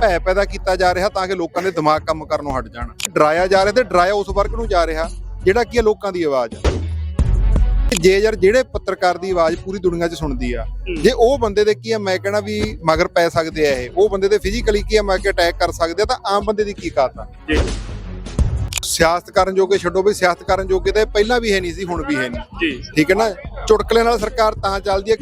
ਭੈ ਪੈਦਾ ਕੀਤਾ ਜਾ ਰਿਹਾ ਤਾਂ ਕਿ ਲੋਕਾਂ ਦੇ ਦਿਮਾਗ ਕੰਮ ਕਰਨੋਂ ਹਟ ਜਾਣ। ਡਰਾਇਆ ਜਾ ਰਿਹਾ ਤੇ ਡਰਾਇਆ ਉਸ ਵਰਗ ਨੂੰ ਜਾ ਰਿਹਾ ਜਿਹੜਾ ਕੀ ਲੋਕਾਂ ਦੀ ਆਵਾਜ਼ ਹੈ ਜੇ ਯਾਰ ਜਿਹੜੇ ਪੱਤਰਕਾਰ ਦੀ ਆਵਾਜ਼ ਪੂਰੀ ਦੁਨੀਆ 'ਚ ਸੁਣਦੀ ਆ ਜੇ ਉਹ ਬੰਦੇ ਦੇ ਕੀ ਆ ਮੈਂ ਕਹਿਣਾ ਵੀ ਮਗਰ ਪੈ ਸਕਦੇ ਆ ਇਹ। ਉਹ ਬੰਦੇ ਦੇ ਫਿਜ਼ੀਕਲੀ ਕੀ ਆ ਮੈਂ ਕਿ ਅਟੈਕ ਕਰ ਸਕਦੇ ਆ ਤਾਂ ਆਮ ਬੰਦੇ ਦੀ ਕੀ ਕਾਤ ਆ? ਜੀ। ਸਿਆਸਤ ਕਰਨ ਜੋਗੇ ਛੱਡੋ ਵੀ ਸਿਆਸਤ ਕਰਨ ਜੋਗੇ ਤਾਂ ਪਹਿਲਾਂ ਵੀ ਹੈ ਨਹੀਂ ਸੀ ਹੁਣ ਵੀ ਹੈ ਨਹੀਂ। ਜੀ। ਠੀਕ ਹੈ ਨਾ? ਚੁਟਕਲੇ ਨਾਲ ਸਰਕਾਰ ਤਾਂ ਚੱਲਦੀ ਹੈ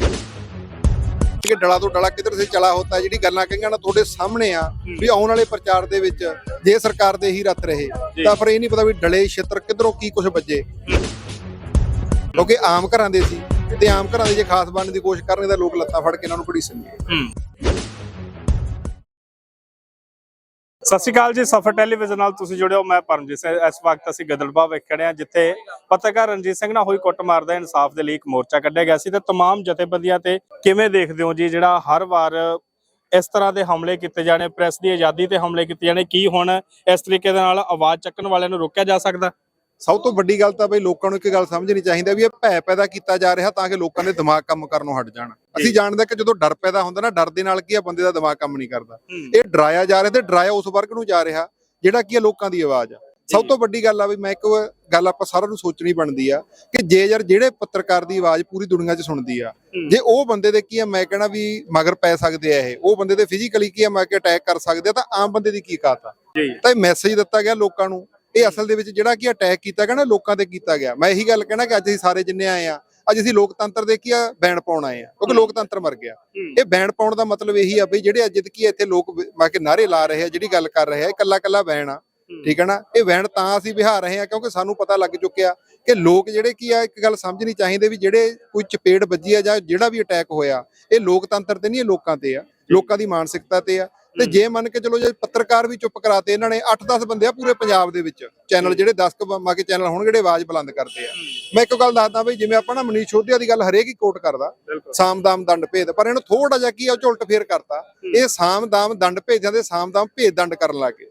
ਕਿ ਡਲਾ ਤੋਂ ਡਲਾ ਕਿੱਧਰ ਸੇ ਚਲਾ ਹੁੰਦਾ ਜਿਹੜੀ ਗੱਲਾਂ ਕਹੀਆਂ ਨਾ ਤੁਹਾਡੇ ਸਾਹਮਣੇ ਆ ਵੀ ਆਉਣ ਵਾਲੇ ਪ੍ਰਚਾਰ ਦੇ ਵਿੱਚ ਜੇ ਸਰਕਾਰ ਦੇ ਹੀ ਰੱਤ ਰਹੇ ਤਾਂ ਫਿਰ ਇਹ ਨਹੀਂ ਪਤਾ ਵੀ ਡਲੇ ਛਿੱਤਰ ਕਿੱਧਰੋਂ ਕੀ ਕੁਝ ਵੱਜੇ। ਕਿਉਂਕਿ ਆਮ ਘਰਾਂ ਦੇ ਸੀ ਤੇ ਆਮ ਘਰਾਂ ਦੇ ਜੇ ਖਾਸ ਬਣਨ ਦੀ ਕੋਸ਼ਿਸ਼ ਕਰਨਗੇ ਤਾਂ ਲੋਕ ਲੱਤਾਂ ਫੜ ਕੇ ਇਹਨਾਂ ਨੂੰ ਘੜੀਸਣਗੇ ਸਤਿ ਸ਼੍ਰੀ ਅਕਾਲ ਜੀ ਸਫਰ ਟੈਲੀਵਿਜ਼ਨ ਨਾਲ ਤੁਸੀਂ ਜੁੜਿਓ ਮੈਂ ਪਰਮਜੀਤ ਸਿੰਘ ਇਸ ਵਕਤ ਅਸੀਂ ਗਦਲਬਾ ਵਿਖ ਖੜੇ ਹਾਂ ਜਿੱਥੇ ਪੱਤਰਕਾਰ ਰਣਜੀਤ ਸਿੰਘ ਨਾਲ ਹੋਈ ਕੁੱਟਮਾਰ ਦਾ ਇਨਸਾਫ ਦੇ ਲਈ ਇੱਕ ਮੋਰਚਾ ਕੱਢਿਆ ਗਿਆ ਸੀ ਤੇ तमाम ਜਥੇਬੰਦੀਆਂ ਤੇ ਕਿਵੇਂ ਦੇਖਦੇ ਹੋ ਜੀ ਜਿਹੜਾ ਹਰ ਵਾਰ ਇਸ ਤਰ੍ਹਾਂ ਦੇ ਹਮਲੇ ਕੀਤੇ ਜਾਣੇ ਪ੍ਰੈਸ ਦੀ ਆਜ਼ਾਦੀ ਤੇ ਹਮਲੇ ਕੀਤੇ ਜਾਣੇ ਕੀ ਹੁਣ ਇਸ ਤਰੀਕੇ ਦੇ ਨਾਲ ਆਵਾਜ਼ ਚੱਕਣ ਵਾਲਿਆਂ ਨੂੰ ਰੋਕਿਆ ਜਾ ਸਕਦਾ ਸਭ ਤੋਂ ਵੱਡੀ ਗੱਲ ਤਾਂ ਬਈ ਲੋਕਾਂ ਨੂੰ ਇੱਕ ਗੱਲ ਸਮਝਣੀ ਚਾਹੀਦੀ ਵੀ ਇਹ ਭੈ ਪੈਦਾ ਕੀਤਾ ਜਾ ਰਿਹਾ ਤਾਂ ਕਿ ਲੋਕਾਂ ਦੇ ਦਿਮਾਗ ਕੰਮ ਕਰਨੋਂ ਹਟ ਜਾਣ। ਅਸੀਂ ਜਾਣਦੇ ਹਾਂ ਕਿ ਜਦੋਂ ਡਰ ਪੈਦਾ ਹੁੰਦਾ ਨਾ ਡਰ ਦੇ ਨਾਲ ਕੀ ਆ ਬੰਦੇ ਦਾ ਦਿਮਾਗ ਕੰਮ ਨਹੀਂ ਕਰਦਾ। ਇਹ ਡਰਾਇਆ ਜਾ ਰਿਹਾ ਤੇ ਡਰਾਇਆ ਉਸ ਵਰਗ ਨੂੰ ਜਾ ਰਿਹਾ ਜਿਹੜਾ ਕੀ ਆ ਲੋਕਾਂ ਦੀ ਆਵਾਜ਼ ਆ। ਸਭ ਤੋਂ ਵੱਡੀ ਗੱਲ ਆ ਵੀ ਮੈਂ ਇੱਕ ਗੱਲ ਆਪਾਂ ਸਾਰਿਆਂ ਨੂੰ ਸੋਚਣੀ ਬਣਦੀ ਆ ਕਿ ਜੇ ਯਾਰ ਜਿਹੜੇ ਪੱਤਰਕਾਰ ਦੀ ਆਵਾਜ਼ ਪੂਰੀ ਦੁਨੀਆ 'ਚ ਸੁਣਦੀ ਆ ਜੇ ਉਹ ਬੰਦੇ ਦੇ ਕੀ ਆ ਮੈਂ ਕਹਿਣਾ ਵੀ ਮਗਰ ਪੈ ਸਕਦੇ ਆ ਇਹ। ਉਹ ਬੰਦੇ ਦੇ ਫਿਜ਼ੀਕਲੀ ਕੀ ਆ ਮੈਂ ਕਿ ਅਟੈਕ ਕਰ ਸਕਦੇ ਆ ਤਾਂ ਆਮ ਬੰਦੇ ਦੀ ਕੀ ਕਾਤ ਆ? ਤਾਂ ਇਹ ਮੈਸੇਜ ਦਿੱਤਾ ਗਿਆ ਲੋਕਾਂ ਨੂੰ ਇਹ ਅਸਲ ਦੇ ਵਿੱਚ ਜਿਹੜਾ ਕੀ ਅਟੈਕ ਕੀਤਾ ਗਿਆ ਨਾ ਲੋਕਾਂ ਤੇ ਕੀਤਾ ਗਿਆ। ਮੈਂ ਇਹੀ ਗੱਲ ਕਹਿਣਾ ਕਿ ਅੱਜ ਅਸੀਂ ਸਾਰੇ ਜਿੰਨੇ ਆਏ ਆ ਅੱਜ ਅਸੀਂ ਲੋਕਤੰਤਰ ਦੇ ਕੀ ਆ ਬੈਣ ਪਾਉਣ ਆਏ ਆ। ਕਿਉਂਕਿ ਲੋਕਤੰਤਰ ਮਰ ਗਿਆ। ਇਹ ਬੈਣ ਪਾਉਣ ਦਾ ਮਤਲਬ ਇਹੀ ਆ ਬਈ ਜਿਹੜੇ ਅੱਜ ਕੀ ਇੱਥੇ ਲੋਕ ਮੈਂ ਕਿ ਨਾਰੇ ਲਾ ਰਹੇ ਆ ਜਿਹੜੀ ਗੱਲ ਕਰ ਰਹੇ ਆ ਇਹ ਕੱਲਾ ਕੱਲਾ ਬੈਣ ਆ। ਠੀਕ ਹੈ ਨਾ? ਇਹ ਵੈਣ ਤਾਂ ਅਸੀਂ ਵਿਹਾਰ ਰਹੇ ਆ ਕਿਉਂਕਿ ਸਾਨੂੰ ਪਤਾ ਲੱਗ ਚੁੱਕਿਆ ਕਿ ਲੋਕ ਜਿਹੜੇ ਕੀ ਆ ਇੱਕ ਗੱਲ ਸਮਝਣੀ ਚਾਹੀਦੇ ਵੀ ਜਿਹੜੇ ਕੋਈ ਚਪੇੜ ਵੱਜੀ ਆ ਜਾਂ ਜਿਹੜਾ ਵੀ ਅਟੈਕ ਹੋਇਆ ਇਹ ਲੋਕਤੰਤਰ ਤੇ ਨਹੀਂ ਇਹ ਲੋਕਾਂ ਤੇ ਆ। ਲੋਕਾਂ ਦੀ ਮਾਨਸਿਕਤਾ ਤੇ ਆ। ਤੇ ਜੇ ਮੰਨ ਕੇ ਚਲੋ ਜੇ ਪੱਤਰਕਾਰ ਵੀ ਚੁੱਪ ਕਰਾਤੇ ਇਹਨਾਂ ਨੇ 8-10 ਬੰਦੇ ਆ ਪੂਰੇ ਪੰਜਾਬ ਦੇ ਵਿੱਚ। ਚੈਨਲ ਜਿਹੜੇ 10 ਮਾ ਕੇ ਚੈਨਲ ਹੋਣ ਜਿਹੜੇ ਆਵਾਜ਼ ਬੁਲੰਦ ਕਰਦੇ ਆ। ਮੈਂ ਇੱਕ ਗੱਲ ਦੱਸਦਾ ਬਈ ਜਿਵੇਂ ਆਪਾਂ ਨਾ ਮਨੀਸ਼ ਛੋਟਿਆ ਦੀ ਗੱਲ ਹਰੇਕ ਹੀ ਕੋਟ ਕਰਦਾ। ਸਾਮਦਾਮ ਦੰਡ ਭੇਦ ਪਰ ਇਹਨੂੰ ਥੋੜਾ ਜਿਹਾ ਕੀ ਆ ਉਹ ਝੁਲਟ ਫੇਰ ਕਰਤਾ। ਇਹ ਸਾਮਦਾਮ ਦੰਡ ਭੇਜਾਂ ਦੇ ਸਾਮਦਾਮ ਭੇਦ ਦੰਡ ਕਰਨ ਲੱਗੇ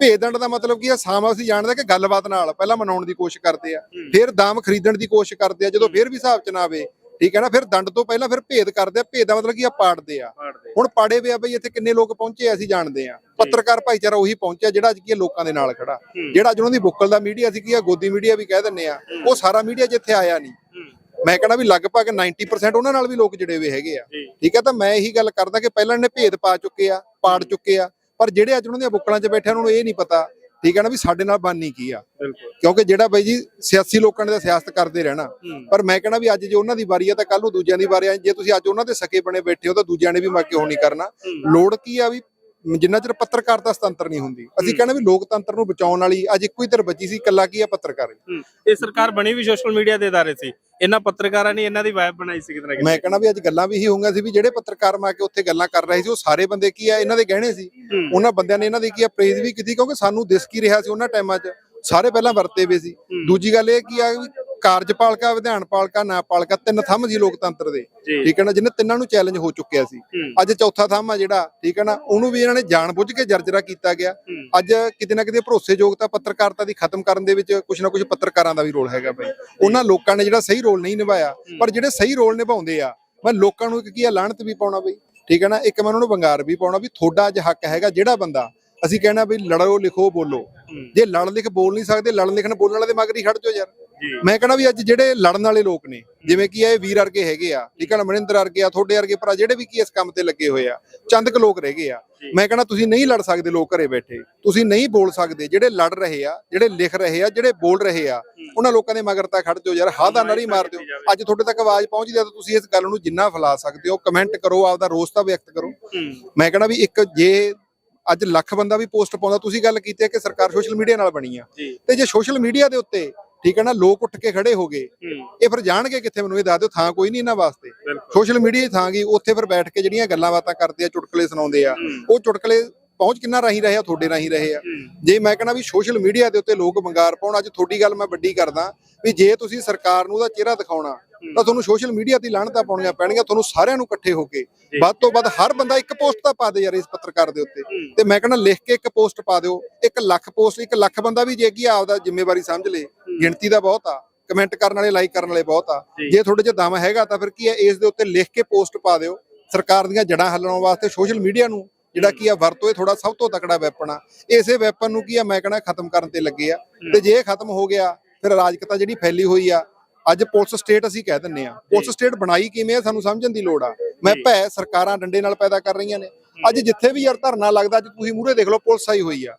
ਭੇਦ ਦੰਡ ਦਾ ਮਤਲਬ ਕੀ ਆ ਸਾਮ ਅਸੀਂ ਜਾਣਦੇ ਕਿ ਗੱਲਬਾਤ ਨਾਲ ਪਹਿਲਾਂ ਮਨਾਉਣ ਦੀ ਕੋਸ਼ਿਸ਼ ਕਰਦੇ ਆ। ਫਿਰ ਦਾਮ ਖਰੀਦਣ ਦੀ ਕੋਸ਼ਿਸ਼ ਕਰਦੇ ਆ ਜਦੋਂ ਫਿਰ ਵੀ ਹਿਸਾਬ ਚ ਨਾ ਆਵੇ। ਠੀਕ ਹੈ ਨਾ ਫਿਰ ਦੰਡ ਤੋਂ ਪਹਿਲਾਂ ਫਿਰ ਭੇਦ ਕਰਦੇ ਆ ਭੇਦ ਦਾ ਮਤਲਬ ਕੀ ਆ ਪਾੜਦੇ ਆ। ਹੁਣ ਪਾੜੇ ਵੇ ਆ ਬਈ ਇੱਥੇ ਕਿੰਨੇ ਲੋਕ ਪਹੁੰਚੇ ਆ ਅਸੀਂ ਜਾਣਦੇ ਆ। ਪੱਤਰਕਾਰ ਭਾਈਚਾਰਾ ਉਹੀ ਪਹੁੰਚਿਆ ਜਿਹੜਾ ਅੱਜ ਕੀ ਲੋਕਾਂ ਦੇ ਨਾਲ ਖੜਾ। ਜਿਹੜਾ ਅੱਜ ਉਹਨਾਂ ਦੀ ਬੁੱਕਲ ਦਾ ਮੀਡੀਆ ਸੀ ਕੀ ਆ ਗੋਦੀ ਮੀਡੀਆ ਵੀ ਕਹਿ ਦਿੰਨੇ ਆ ਉਹ ਸਾਰਾ ਮੀਡੀਆ ਜਿੱਥੇ ਆਇਆ ਨਹੀਂ। ਮੈਂ ਕਹਿੰਦਾ ਵੀ ਲਗਭਗ 90% ਉਹਨਾਂ ਨਾਲ ਵੀ ਲੋਕ ਜੁੜੇ ਹੋਏ ਹੈਗੇ ਆ। ਠੀਕ ਹੈ ਤਾਂ ਮੈਂ ਇਹੀ ਗੱਲ ਕਰਦਾ ਕਿ ਪਹਿਲਾਂ ਇਹਨੇ ਭੇਦ ਪਾ ਚੁੱਕੇ ਆ ਪਾੜ ਚੁੱਕੇ ਆ ਪਰ ਜਿਹੜੇ ਅੱਜ ਉਹਨਾਂ ਦੀਆਂ ਬੁੱਕਲਾਂ 'ਚ ਬੈਠੇ ਉਹਨਾਂ ਨੂੰ ਇਹ ਨਹੀਂ ਪਤਾ ਠੀਕ ਹੈ ਨਾ ਵੀ ਸਾਡੇ ਨਾਲ ਬਾਨੀ ਕੀ ਆ। ਕਿਉਂਕਿ ਜਿਹੜਾ ਬਾਈ ਜੀ ਸਿਆਸੀ ਲੋਕਾਂ ਨੇ ਤਾਂ ਸਿਆਸਤ ਕਰਦੇ ਰਹਿਣਾ। ਪਰ ਮੈਂ ਕਹਿੰਦਾ ਵੀ ਅੱਜ ਜੇ ਉਹਨਾਂ ਦੀ ਵਾਰੀ ਆ ਤਾਂ ਕੱਲ ਨੂੰ ਦੂਜਿਆਂ ਦੀ ਵਾਰੀ ਆ। ਜੇ ਤੁਸੀਂ ਅੱਜ ਉਹਨਾਂ ਦੇ ਸਕੇ ਬਣੇ ਬੈਠੇ ਹੋ ਤਾਂ ਦੂਜਿਆਂ ਨੇ ਵੀ ਮੈਂ ਕਿਉਂ ਨਹੀਂ ਕਰਨਾ। ਲੋੜ ਕੀ ਆ ਵੀ ਜਿੰਨਾ ਚਿਰ ਪੱਤਰਕਾਰਤਾ ਸੁਤੰਤਰ ਨਹੀਂ ਹੁੰਦੀ। ਅਸੀਂ ਕਹਿੰਦੇ ਵੀ ਲੋਕਤੰਤਰ ਨੂੰ ਬਚਾਉਣ ਵਾਲੀ ਅੱਜ ਇੱਕੋ ਹੀ ਧਿਰ ਬਚੀ ਸੀ ਇਕੱਲਾ ਕੀ ਆ ਪੱਤਰਕਾਰ? ਇਹ ਸਰਕਾਰ ਬਣੀ ਵੀ ਸੋਸ਼ਲ ਮੀਡੀਆ ਦੇ ਦਾਰੇ ਸੀ। ਇਹਨਾਂ ਪੱਤਰਕਾਰਾਂ ਨੇ ਇਹਨਾਂ ਦੀ ਵਾਇਬ ਬਣਾਈ ਸੀ ਕਿਤੇ ਨਾ ਕਿਤੇ ਮੈਂ ਕਹਿੰਦਾ ਵੀ ਅੱਜ ਗੱਲਾਂ ਵੀ ਇਹੀ ਹੋਊਗਾ ਸੀ ਵੀ ਜਿਹੜੇ ਪੱਤਰਕਾਰ ਮਾ ਕੇ ਉੱਥੇ ਗੱਲਾਂ ਕਰ ਰਹੇ ਸੀ ਉਹ ਸਾਰੇ ਬੰਦੇ ਕੀ ਆ ਇਹਨਾਂ ਦੇ ਗਹਿਣੇ ਸੀ। ਹੂੰ। ਉਹਨਾਂ ਬੰਦਿਆਂ ਨੇ ਇਹਨਾਂ ਦੀ ਕੀ ਆ ਪ੍ਰੇਜ਼ ਵੀ ਕੀਤੀ ਕਿਉਂਕਿ ਸਾਨੂੰ ਦਿਸ ਕੀ ਰਿਹਾ ਸੀ ਉਹਨਾਂ ਟਾਈਮਾਂ 'ਚ। ਸਾਰੇ ਪਹਿਲਾਂ ਵਰਤੇ ਵੇ ਸੀ। ਦੂਜੀ ਗੱਲ ਇਹ ਕੀ ਆ ਵੀ ਕਾਰਜਪਾਲਿਕਾ ਵਿਧਾਨ ਪਾਲਿਕਾ ਨਿਆਂਪਾਲਿਕਾ ਤਿੰਨ ਥੰਮ ਸੀ ਲੋਕਤੰਤਰ ਦੇ। ਠੀਕ ਹੈ ਨਾ ਜਿਹਨੇ ਤਿੰਨਾਂ ਨੂੰ ਚੈਲੰਜ ਹੋ ਚੁੱਕਿਆ ਸੀ। ਅੱਜ ਚੌਥਾ ਥੰਮ ਆ ਜਿਹੜਾ ਠੀਕ ਹੈ ਨਾ ਉਹਨੂੰ ਵੀ ਇਹਨਾਂ ਨੇ ਜਾਣਬੁੱਝ ਕੇ ਜਰਜਰਾ ਕੀਤਾ ਗਿਆ। ਅੱਜ ਕਿਤੇ ਨਾ ਕਿਤੇ ਭਰੋਸੇਯੋਗਤਾ ਪੱਤਰਕਾਰਤਾ ਦੀ ਖਤਮ ਕਰਨ ਦੇ ਵਿੱਚ ਕੁਝ ਨਾ ਕੁਝ ਪੱਤਰਕਾਰਾਂ ਦਾ ਵੀ ਰੋਲ ਹੈਗਾ ਬਈ। ਉਹਨਾਂ ਲੋਕਾਂ ਨੇ ਜਿਹੜਾ ਸਹੀ ਰੋਲ ਨਹੀਂ ਨਿਭਾਇਆ ਪਰ ਜਿਹੜੇ ਸਹੀ ਰੋਲ ਨਿਭਾਉਂਦੇ ਆ ਮੈਂ ਲੋਕਾਂ ਨੂੰ ਇੱਕ ਕੀ ਆ ਲਾਹਣਤ ਵੀ ਪਾਉਣਾ ਬਈ। ਠੀਕ ਹੈ ਨਾ ਇੱਕ ਮੈਂ ਉਹਨਾਂ ਨੂੰ ਵੰਗਾਰ ਵੀ ਪਾਉਣਾ ਵੀ ਤੁਹਾਡਾ ਅੱਜ ਹੱਕ ਹੈਗਾ ਜਿਹੜਾ ਬੰਦਾ। ਅਸੀਂ ਕਹਿਣਾ ਵੀ ਲੜੋ ਲਿਖੋ ਬੋਲੋ। ਜੇ ਲੜ ਲਿਖ ਬੋਲ ਨਹੀਂ ਸਕਦੇ ਲੜਨ ਲਿਖਣ ਬੋਲਣ ਵਾਲੇ ਦੇ ਮਗਰ ਹੀ ਖੜ ਜਾਓ ਯਾਰ। ਮੈਂ ਕਹਿੰਦਾ ਵੀ ਅੱਜ ਜਿਹੜੇ ਲੜਨ ਵਾਲੇ ਲੋਕ ਨੇ ਜਿਵੇਂ ਕਿ ਇਹ ਵੀਰ ਵਰਗੇ ਹੈਗੇ ਆ ਠੀਕ ਹੈ ਨਾ ਮਨਿੰਦਰ ਵਰਗੇ ਆ ਤੁਹਾਡੇ ਵਰਗੇ ਭਰਾ ਜਿਹੜੇ ਵੀ ਕੀ ਇਸ ਕੰਮ ਤੇ ਲੱਗੇ ਹੋਏ ਆ ਚੰਦ ਕੁ ਲੋਕ ਰਹਿ ਗਏ ਆ। ਮੈਂ ਕਹਿੰਦਾ ਤੁਸੀਂ ਨਹੀਂ ਲੜ ਸਕਦੇ ਲੋਕ ਘਰੇ ਬੈਠੇ ਤੁਸੀਂ ਨਹੀਂ ਬੋਲ ਸਕਦੇ ਜਿਹੜੇ ਲੜ ਰਹੇ ਆ ਜਿਹੜੇ ਲਿਖ ਰਹੇ ਆ ਜਿਹੜੇ ਬੋਲ ਰਹੇ ਆ। ਉਹਨਾਂ ਲੋਕਾਂ ਦੇ ਮਗਰ ਤਾਂ ਖੜ ਜਾਓ ਯਾਰ ਹਾਂ ਦਾ ਨਰੀ ਮਾਰ ਦਿਓ। ਅੱਜ ਤੁਹਾਡੇ ਤੱਕ ਆਵਾਜ਼ ਪਹੁੰਚਦੀ ਆ ਤਾਂ ਤੁਸੀਂ ਇਸ ਗੱਲ ਨੂੰ ਜਿੰਨਾ ਫੈਲਾ ਸਕਦੇ ਹੋ ਕਮੈਂਟ ਕਰੋ ਆਪਦਾ ਰੋਸ ਤਾਂ ਵਿਅਕਤ ਕਰੋ। ਮੈਂ ਕਹਿੰਦਾ ਵੀ ਇੱਕ ਜੇ ਅੱਜ ਲੱਖ ਬੰਦਾ ਵੀ ਪੋਸਟ ਪਾਉਂਦਾ ਤੁਸੀਂ ਗੱਲ ਕੀਤੀ ਹੈ ਕਿ ਸਰਕਾਰ ਸੋਸ਼ਲ ਮੀਡੀਆ ਨਾਲ ਬਣੀ ਆ। ਤੇ ਜੇ ਸੋਸ਼ਲ ਮੀਡੀਆ ਦੇ ਉੱਤੇ ਠੀਕ ਹੈ ਨਾ ਲੋਕ ਉੱਠ ਕੇ ਖੜੇ ਹੋ ਗਏ। ਇਹ ਫਿਰ ਜਾਣਗੇ ਕਿੱਥੇ ਮੈਨੂੰ ਇਹ ਦੱਸ ਦਿਓ ਥਾਂ ਕੋਈ ਨਹੀਂ ਇਹਨਾਂ ਵਾਸਤੇ। ਸੋਸ਼ਲ ਮੀਡੀਆ ਦੀ ਥਾਂ ਗਈ ਉੱਥੇ ਫਿਰ ਬੈਠ ਕੇ ਜਿਹੜੀਆਂ ਗੱਲਾਂ ਬਾਤਾਂ ਕਰਦੇ ਆ ਚੁਟਕਲੇ ਸੁਣਾਉਂਦੇ ਆ ਉਹ ਚੁਟਕਲੇ ਪਹੁੰਚ ਕਿੰਨਾ ਰਾਹੀਂ ਰਹੇ ਆ ਤੁਹਾਡੇ ਰਾਹੀਂ ਰਹੇ ਆ। ਜੇ ਮੈਂ ਕਹਿੰਦਾ ਵੀ ਸੋਸ਼ਲ ਮੀਡੀਆ ਦੇ ਉੱਤੇ ਲੋਕ ਵੰਗਾਰ ਪਾਉਣ ਅੱਜ ਤੁਹਾਡੀ ਗੱਲ ਮੈਂ ਵੱਡੀ ਕਰਦਾ ਵੀ ਜੇ ਤੁਸੀਂ ਸਰਕਾਰ ਨੂੰ ਉਹਦਾ ਚਿਹਰਾ ਦਿਖਾਉਣਾ ਤਾਂ ਤੁਹਾਨੂੰ ਸੋਸ਼ਲ ਮੀਡੀਆ ਤੇ ਲਾਹਣਤਾਂ ਪਾਉਣੀਆਂ ਪੈਣਗੀਆਂ ਤੁਹਾਨੂੰ ਸਾਰਿਆਂ ਨੂੰ ਇਕੱਠੇ ਹੋ ਕੇ। ਵੱਧ ਤੋਂ ਵੱਧ ਹਰ ਬੰਦਾ ਇੱਕ ਪੋਸਟ ਤਾਂ ਪਾ ਦੇ ਯਾਰ ਇਸ ਪੱਤਰਕਾਰ ਦੇ ਉੱਤੇ। ਤੇ ਮੈਂ ਕਹਿੰਦਾ ਲਿਖ ਕੇ ਇੱਕ ਪੋਸਟ ਪਾ ਦਿਓ ਇੱਕ ਲੱਖ ਪੋਸਟ ਇੱਕ ਲੱਖ ਬੰਦਾ ਵੀ ਜੇ ਕੀ ਆਪਦਾ ਜ਼ਿੰਮੇਵਾਰੀ ਸਮਝ ਲੇ ਗਿਣਤੀ ਦਾ ਬਹੁਤ ਆ। ਕਮੈਂਟ ਕਰਨ ਵਾਲੇ ਲਾਈਕ ਕਰਨ ਵਾਲੇ ਬਹੁਤ ਆ। ਜੀ। ਤੁਹਾਡੇ 'ਚ ਦਮ ਹੈਗਾ ਤਾਂ ਫਿਰ ਕੀ ਹੈ ਇਸ ਦੇ ਉੱਤੇ ਲਿਖ ਕੇ ਪੋਸਟ ਪਾ ਦਿਓ। ਸਰਕਾਰ ਦੀਆਂ ਜੜਾਂ ਹੱਲਣ ਵਾਸਤੇ ਸੋਸ਼ਲ ਮੀਡੀਆ ਨੂੰ ਜਿਹੜਾ ਕੀ ਆ ਵਰਤੋਂ ਇਹ ਥੋੜਾ ਸਭ ਤੋਂ ਤਕੜਾ ਵੈਪਨ ਆ। ਇਸੇ ਵੈਪਨ ਨੂੰ ਕੀ ਆ ਮੈਂ ਕਹਣਾ ਖਤਮ ਕਰਨ ਤੇ ਲੱਗੇ ਆ। ਤੇ ਜੇ ਇਹ ਖਤਮ ਹੋ ਗਿਆ ਫਿਰ ਅਰਾਜਕਤਾ ਜਿਹੜੀ ਫੈਲੀ ਹੋਈ ਆ ਅੱਜ ਪੁਲਿਸ ਸਟੇਟ ਅਸੀਂ ਕਹਿ ਦਿੰਨੇ ਆ। ਪੁਲਿਸ ਸਟੇਟ ਬਣਾਈ ਕਿਵੇਂ ਆ ਸਾਨੂੰ ਸਮਝਣ ਦੀ ਲੋੜ ਆ। ਮੈਂ ਭੈ ਸਰਕਾਰਾਂ ਡੰਡੇ ਨਾਲ ਪੈਦਾ ਕਰ ਰਹੀਆਂ ਨੇ। ਅੱਜ ਜਿੱਥੇ ਵੀ ਯਾਰ ਧਰਨਾ ਲੱਗਦਾ ਅੱਜ ਤੁਸੀਂ ਮੂਹਰੇ ਦੇਖ ਲਓ ਪੁਲਿਸ ਆਈ ਹੋਈ ਆ।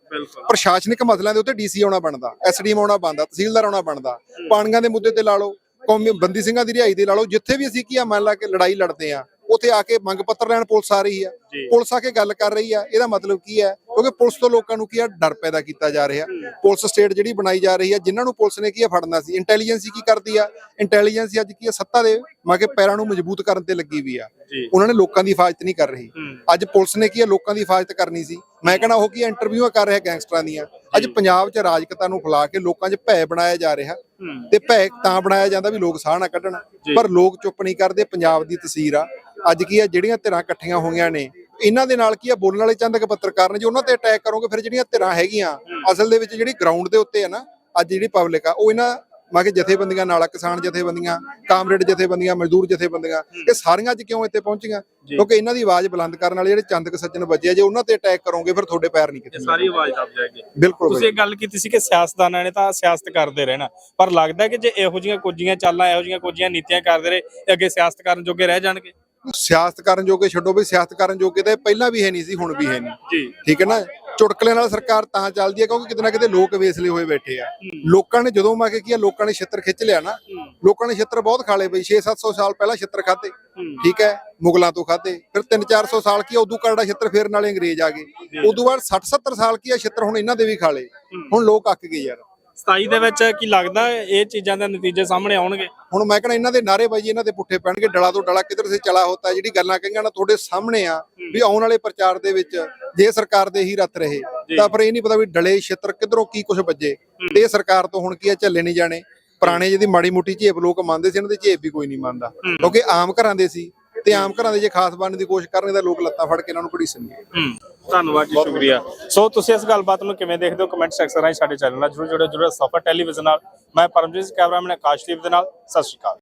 ਪ੍ਰਸ਼ਾਸਨਿਕ ਮਸਲਿਆਂ ਦੇ ਉੱਤੇ ਡੀਸੀ ਆਉਣਾ ਬਣਦਾ ਐਸਡੀਐਮ ਆਉਣਾ ਬਣਦਾ ਤਹਿਸੀਲਦਾਰ ਆਉਣਾ ਬਣਦਾ। ਪਾਣੀਆਂ ਦੇ ਮੁੱਦੇ ਤੇ ਲਾ ਲਓ ਕੌਮੀ ਬੰਦੀ ਸਿੰਘਾਂ ਦੀ ਰਿਹਾਈ ਦੇ ਲਾ ਲਓ ਜਿੱਥੇ ਵੀ ਅਸੀਂ ਕੀ ਆ ਮੰਨ ਲਾ ਕੇ ਲੜਾਈ ਲੜਦੇ ਆ ਉੱਥੇ ਆ ਕੇ ਮੰਗ ਪੱਤਰ ਲੈਣ ਪੁਲਿਸ ਆ ਰਹੀ ਆ। ਜੀ। ਪੁਲਿਸ ਆ ਕੇ ਗੱਲ ਕਰ ਰਹੀ ਆ। ਇਹਦਾ ਮਤਲਬ ਕੀ ਹੈ? ਕਿਉਂਕਿ ਪੁਲਿਸ ਤੋਂ ਲੋਕਾਂ ਨੂੰ ਕੀ ਆ? ਡਰ ਪੈਦਾ ਕੀਤਾ ਜਾ ਰਿਹਾ। ਪੁਲਿਸ ਸਟੇਟ ਜਿਹੜੀ ਬਣਾਈ ਜਾ ਰਹੀ ਆ ਜਿਨ੍ਹਾਂ ਨੂੰ ਪੁਲਿਸ ਨੇ ਕੀ ਆ? ਫੜਨਾ ਸੀ। ਇੰਟੈਲੀਜੈਂਸੀ ਕੀ ਕਰਦੀ ਆ? ਇੰਟੈਲੀਜੈਂਸੀ ਅੱਜ ਕੀ ਆ? ਸੱਤਾ ਦੇ ਮਾ ਕੇ ਪੈਰਾਂ ਨੂੰ ਮਜ਼ਬੂਤ ਕਰਨ ਤੇ ਲੱਗੀ ਵੀ ਆ। ਉਹਨਾਂ ਨੇ ਲੋਕਾਂ ਦੀ ਹਿਫਾਜ਼ਤ ਨਹੀਂ ਕਰ ਰਹੀ। ਹੂੰ। ਅੱਜ ਪੁਲਿਸ ਨੇ ਕੀ ਹੈ ਲੋਕਾਂ ਦੀ ਹਿਫਾਜ਼ਤ ਕਰਨੀ ਸੀ। ਮੈਂ ਕਹਿੰਦਾ ਉਹ ਕੀ ਇੰਟਰਵਿਊਆਂ ਕਰ ਰਿਹਾ ਗੈਂਗਸਟਰਾਂ ਦੀਆਂ। ਅੱਜ ਪੰਜਾਬ 'ਚ ਰਾਜਕਤਾ ਨੂੰ ਫੈਲਾ ਕੇ ਲੋਕਾਂ 'ਚ ਭੈ ਬਣਾਇਆ ਜਾ ਰਿਹਾ। ਹੂੰ। ਤੇ ਭੈ ਤਾਂ ਬਣਾਇਆ ਜਾਂਦਾ ਵੀ ਲੋਕ ਸਾਹ ਨਾ ਕੱਢਣ। ਪਰ ਲੋਕ ਚੁੱਪ ਨਹੀਂ ਕਰਦੇ। ਪੰਜਾਬ ਦੀ ਤਸਵੀਰ ਆ। ਅੱਜ ਕੀ ਹੈ ਜਿਹੜੀਆਂ ਧਿਰਾਂ ਇਕੱਠੀਆਂ ਹੋਈਆਂ ਨੇ ਇਹਨਾਂ ਦੇ ਨਾਲ ਕੀ ਆ ਬੋਲਣ ਵਾਲੇ ਚੰਦ ਕੁ ਪੱਤਰਕਾਰ ਨੇ ਜੇ ਉਹਨਾਂ ਤੇ ਅਟੈਕ ਕਰੋਗੇ ਫਿਰ ਜਿਹੜੀਆਂ ਧਿਰਾਂ ਹੈਗੀਆਂ ਅਸਲ ਦੇ ਵਿੱਚ ਜਿਹੜੀ ਗਰਾਊਂਡ ਦੇ ਉੱਤੇ ਆ ਨਾ ਅੱਜ ਜਿਹੜੀ ਪਬਲਿਕ ਆ ਉਹ ਇਹਨਾਂ ਮਾ ਕਿ ਜਥੇਬੰਦੀਆਂ ਨਾਲ ਆ, ਕਿਸਾਨ ਜਥੇਬੰਦੀਆਂ ਕਾਮਰੇਡ ਜਥੇਬੰਦੀਆਂ ਮਜ਼ਦੂਰ ਜਥੇਬੰਦੀਆਂ ਇਹ ਸਾਰੀਆਂ ਅੱਜ ਕਿਉਂ ਇੱਥੇ ਪਹੁੰਚੀਆਂ। ਕਿਉਂਕਿ ਇਹਨਾਂ ਦੀ ਆਵਾਜ਼ ਬੁਲੰਦ ਕਰਨ ਵਾਲੇ ਜਿਹੜੇ ਚੰਦ ਕੁ ਸੱਜਣ ਵੱਜੇ ਆ, ਜੇ ਉਹਨਾਂ ਤੇ ਅਟੈਕ ਕਰੋਗੇ ਫਿਰ ਤੁਹਾਡੇ ਪੈਰ ਨਹੀਂ ਕਿਤੇ ਸਾਰੀ ਆਵਾਜ਼ ਦਬ ਜਾਏਗੀ। ਬਿਲਕੁਲ ਤੁਸੀਂ ਇਹ ਗੱਲ ਕੀਤੀ ਸੀ ਕਿ ਸਿਆਸਤਦਾਨਾਂ ਨੇ ਤਾਂ ਸਿਆਸਤ ਕਰਦੇ ਰਹਿਣਾ ਪਰ ਲੱਗਦਾ ਕਿ ਜੇ ਇਹੋ ਜੀਆਂ ਕੁਝੀਆਂ ਚਾਲਾਂ ਇਹੋ ਜੀਆਂ ਕੁਝੀਆਂ ਨੀਤੀਆਂ ਕਰਦੇ ਰਹੇ ਅੱਗੇ ਸਿਆਸਤ ਕਰਨ ਜੋਗੇ ਰਹਿ ਜਾਣਗੇ। ਸਿਆਸਤ ਕਰਨ ਜੋਗੇ ਛੱਡੋ ਵੀ ਸਿਆਸਤ ਕਰਨ ਜੋਗੇ ਤਾਂ ਇਹ ਪਹਿਲਾਂ ਵੀ ਹੈ ਨਹੀਂ ਸੀ ਹੁਣ ਵੀ ਹੈ ਨਹੀਂ। ਜੀ। ਠੀਕ ਹੈ ਨਾ? ਚੁਟਕਲੇ ਨਾਲ ਸਰਕਾਰ ਤਾਂ ਚੱਲਦੀ ਹੈ ਕਿਉਂਕਿ ਕਿਤੇ ਨਾ ਕਿਤੇ ਲੋਕ ਵੇਸਲੇ ਹੋਏ ਬੈਠੇ ਆ। ਲੋਕਾਂ ਨੇ ਜਦੋਂ ਮੈਂ ਕਿ ਕੀ ਆ ਲੋਕਾਂ ਨੇ ਛਿੱਤਰ ਖਿੱਚ ਲਿਆ ਨਾ ਲੋਕਾਂ ਨੇ ਛਿੱਤਰ ਬਹੁਤ ਖਾਲੇ ਬਈ 6-700 ਸਾਲ ਪਹਿਲਾਂ ਛਿੱਤਰ ਖਾਦੇ ਠੀਕ ਹੈ? ਮੁਗਲਾਂ ਤੋਂ ਖਾਦੇ ਫਿਰ 3-400 ਸਾਲ ਕੀ ਉਦੋਂ ਕਰੜਾ ਛਿੱਤਰ ਫੇਰ ਨਾਲੇ ਅੰਗਰੇਜ਼ ਆ ਗਏ। ਉਦੋਂ ਬਾਅਦ 60-70 ਸਾਲ ਕੀ ਆ ਛਿੱਤਰ ਹੁਣ ਇਹਨਾਂ ਦੇ ਵੀ ਖਾਲੇ ਹੁਣ ਲੋਕ ਅੱਕ ਗਏ ਯਾਰ। 27 ਦੇ ਵਿੱਚ ਕੀ ਲੱਗਦਾ ਇਹ ਚੀਜ਼ਾਂ ਦੇ ਨਤੀਜੇ ਸਾਹਮਣੇ ਆਉਣਗੇ। ਹੁਣ ਮੈਂ ਕਹਿੰਦਾ ਇਹਨਾਂ ਦੇ ਨਾਅਰੇਬਾਜ਼ੀ ਇਹਨਾਂ ਦੇ ਪੁੱਠੇ ਪੈਣਗੇ। ਡਲਾ ਤੋਂ ਡਲਾ ਕਿੱਧਰ ਸੇ ਚਲਾ ਹੋਤਾ ਜਿਹੜੀ ਗੱਲਾਂ ਕਹੀਆਂ ਨਾ ਤੁਹਾਡੇ ਸਾਹਮਣੇ ਆ ਵੀ ਆਉਣ ਵਾਲੇ ਪ੍ਰਚਾਰ ਦੇ ਵਿੱਚ ਜੇ ਸਰਕਾਰ ਦੇ ਹੀ ਰੱਤ ਰਹੇ ਤਾਂ ਪਰ ਇਹ ਨਹੀਂ ਪਤਾ ਵੀ ਡਲੇ ਛਿੱਤਰ ਕਿੱਧਰੋਂ ਕੀ ਕੁਝ ਵੱਜੇ। ਤੇ ਸਰਕਾਰ ਤੋਂ ਹੁਣ ਕੀ ਆ ਝੱਲੇ ਨਹੀਂ ਜਾਣੇ। ਪੁਰਾਣੇ ਜਿਹਦੀ ਮਾੜੀ ਮੋਟੀ ਝੇਪ ਲੋਕ ਮੰਨਦੇ ਸੀ ਇਹਨਾਂ ਦੀ ਝੇਪ ਵੀ ਕੋਈ ਨਹੀਂ ਮੰਨਦਾ। ਕਿਉਂਕਿ ਆਮ ਘਰਾਂ ਦੇ ਸੀ ਤੇ ਆਮ ਘਰਾਂ ਦੇ ਜੇ ਖਾਸ ਬਣਨ ਦੀ ਕੋਸ਼ਿਸ਼ ਕਰਨਗੇ ਤਾਂ ਲੋਕ ਲੱਤਾਂ ਫੜ ਕੇ ਇਹਨਾਂ ਨੂੰ ਘੜੀਸਣਗੇ। ਧੰਨਵਾਦ ਜੀ, ਸ਼ੁਕਰੀਆ। ਸੋ ਤੁਸੀਂ ਇਸ ਗੱਲਬਾਤ ਨੂੰ ਕਿਵੇਂ ਦੇਖਦੇ ਹੋ? ਕਮੈਂਟ ਸੈਕਸ਼ਨ ਰਾਹੀਂ ਸਾਡੇ ਚੈਨਲ ਨਾਲ ਜਰੂਰ ਜੁੜੋ ਜੁੜੋ ਸਫਰ ਟੈਲੀਵਿਜ਼ਨ ਨਾਲ। ਮੈਂ ਪਰਮਜੀਤ ਕੈਮਰਾਮੈਨ ਆਕਾਸ਼ਦੀਪ ਦੇ ਨਾਲ, ਸਤਿ ਸ਼੍ਰੀ ਅਕਾਲ।